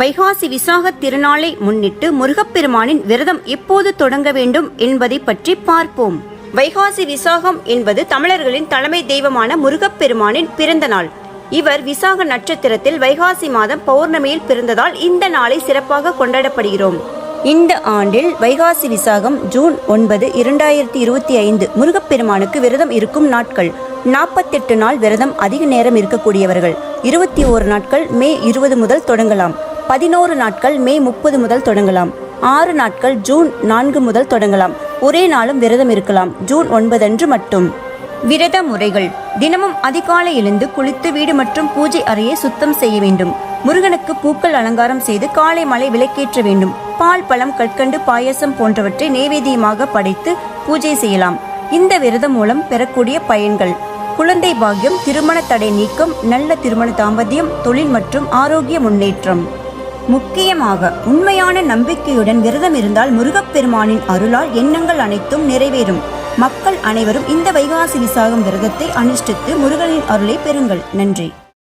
வைகாசி விசாக திருநாளை முன்னிட்டு முருகப்பெருமானின் விரதம் எப்போது தொடங்க வேண்டும் என்பதை பற்றி பார்ப்போம். வைகாசி விசாகம் என்பது தமிழர்களின் தலைமை தெய்வமான முருகப்பெருமானின் பிறந்த நாள். இவர் விசாக நட்சத்திரத்தில் வைகாசி மாதம் பௌர்ணமியில் பிறந்ததால் இந்த நாளை சிறப்பாக கொண்டாடப்படுகிறோம். இந்த ஆண்டில் வைகாசி விசாகம் ஜூன் ஒன்பது இரண்டாயிரத்தி இருபத்தி ஐந்து முருகப்பெருமானுக்கு விரதம் இருக்கும் நாட்கள். நாற்பத்தெட்டு நாள் விரதம் அதிக நேரம் இருக்கக்கூடியவர்கள். இருபத்தி ஓரு நாட்கள் மே இருபது முதல் தொடங்கலாம். பதினோரு நாட்கள் மே முப்பது முதல் தொடங்கலாம். ஆறு நாட்கள் ஜூன் நான்கு முதல் தொடங்கலாம். ஒரே நாளும் விரதம் இருக்கலாம். ஜூன் ஒன்பதன்று மட்டும். விரத முறைகள். தினமும் அதிகாலை எழுந்து குளித்து வீடு மற்றும் பூஜை அறையை சுத்தம் செய்ய வேண்டும். முருகனுக்கு பூக்கள் அலங்காரம் செய்து காலை மலை விளக்கேற்ற வேண்டும். பால் பழம் கற்கண்டு பாயசம் போன்றவற்றை நைவேத்தியமாக படைத்து பூஜை செய்யலாம். இந்த விரதம் மூலம் பெறக்கூடிய பயன்கள். குழந்தை பாக்கியம் திருமண தடை நீக்கம் நல்ல திருமண தாம்பத்தியம் தொழில் மற்றும் ஆரோக்கிய முன்னேற்றம். முக்கியமாக உண்மையான நம்பிக்கையுடன் விரதம் இருந்தால் முருகப்பெருமானின் அருளால் எண்ணங்கள் அனைத்தும் நிறைவேறும். மக்கள் அனைவரும் இந்த வைகாசி விசாகம் விரதத்தை அனுஷ்டித்து முருகனின் அருளை பெறுங்கள். நன்றி.